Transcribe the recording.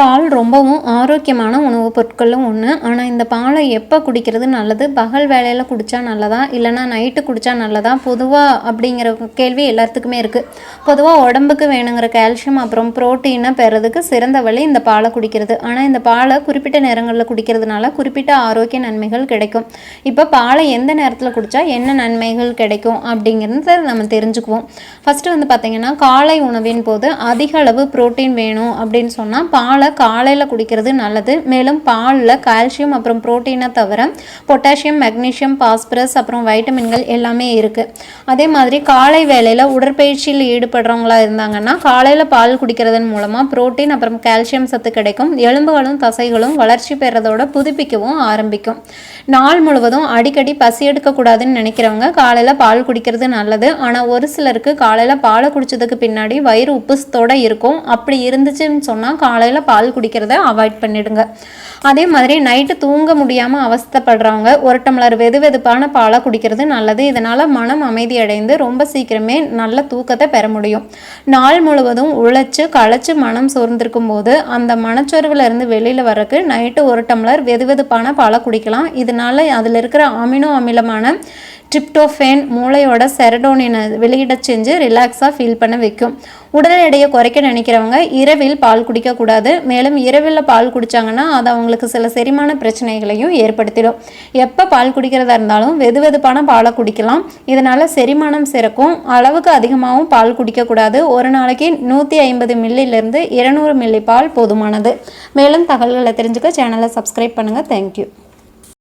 பால் ரொம்பவும் ஆரோக்கியமான உணவுப் பொருட்களும் ஒன்று ஆனால் இந்த பாலை எப்போ குடிக்கிறது நல்லது? பகல் வேலையில் குடித்தா நல்லதா? இல்லைனா நைட்டு குடித்தா நல்லதா? பொதுவாக அப்படிங்கிற கேள்வி எல்லாத்துக்குமே இருக்குது பொதுவாக உடம்புக்கு வேணுங்கிற கால்சியம் அப்புறம் ப்ரோட்டீனை பெறதுக்கு சிறந்த வழி இந்த பாலை குடிக்கிறது. ஆனால் இந்த பாலை குறிப்பிட்ட நேரங்களில் குடிக்கிறதுனால குறிப்பிட்ட ஆரோக்கிய நன்மைகள் கிடைக்கும். இப்போ பாலை எந்த நேரத்தில் குடித்தா என்ன நன்மைகள் கிடைக்கும் அப்படிங்கிறத நம்ம தெரிஞ்சுக்குவோம். ஃபஸ்ட்டு வந்து பார்த்திங்கன்னா காலை உணவின் போது அதிக அளவு ப்ரோட்டீன் வேணும் அப்படின்னு சொன்னால் பாலை காலையில் குடிக்கிறது நல்லது. மேலும் பாலில் கால்சியம் அப்புறம் புரோட்டீனை தவிர பொட்டாசியம் மெக்னீஷியம் பாஸ்பரஸ் அப்புறம் வைட்டமின்கள் எல்லாமே இருக்குது அதே மாதிரி காலை வேளையில் உடற்பயிற்சியில் ஈடுபடுறவங்களா இருந்தாங்கன்னா காலையில் பால் குடிக்கிறதன் மூலமாக புரோட்டீன் அப்புறம் கால்சியம் சத்து கிடைக்கும். எலும்புகளும் தசைகளும் வளர்ச்சி பெறதோட புதுப்பிக்கவும் ஆரம்பிக்கும். நாள் முழுவதும் அடிக்கடி பசி எடுக்கக்கூடாதுன்னு நினைக்கிறவங்க காலையில் பால் குடிக்கிறது நல்லது. ஆனால் ஒரு சிலருக்கு காலையில் பாலை குடித்ததுக்கு பின்னாடி வயிறு உப்புசத்தோட இருக்கும். அப்படி இருந்துச்சுன்னு சொன்னால் காலையில் பால் பால் குடிக்கிறத அவாய்ட் பண்ணிடுங்க. அதே மாதிரி நைட்டு தூங்க முடியாமல் அவஸ்தப்படுறவங்க ஒரு டம்ளர் வெது வெதுப்பான பாலை குடிக்கிறது நல்லது. இதனால் மனம் அமைதி அடைந்து ரொம்ப சீக்கிரமே நல்ல தூக்கத்தை பெற முடியும். நாள் முழுவதும் உழைச்சு களைச்சு மனம் சோர்ந்திருக்கும் போது அந்த மனச்சோர்வில் இருந்து வெளியில் வரக்கு நைட்டு ஒரு டம்ளர் வெது வெதுப்பான பாலை குடிக்கலாம். இதனால அதில் இருக்கிற அமினோ அமிலமான ட்ரிப்டோஃபேன் மூளையோட செரடோனினை வெளியிட செஞ்சு ரிலாக்ஸாக ஃபீல் பண்ண வைக்கும். உடல் எடையை குறைக்க நினைக்கிறவங்க இரவில் பால் குடிக்கக்கூடாது மேலும் இரவில் பால் குடித்தாங்கன்னா அது அவங்களுக்கு சில செரிமான பிரச்சனைகளையும் ஏற்படுத்திடும். எப்போ பால் குடிக்கிறதா இருந்தாலும் வெது வெதுப்பான பாலை குடிக்கலாம். இதனால் செரிமானம் சிறக்கும். அளவுக்கு அதிகமாகவும் பால் குடிக்கக்கூடாது ஒரு நாளைக்கு நூற்றி ஐம்பது மில்லிலிருந்து இருநூறு மில்லி பால் போதுமானது. மேலும் தகவல்களை தெரிஞ்சுக்க சேனலை சப்ஸ்கிரைப் பண்ணுங்கள் தேங்க்யூ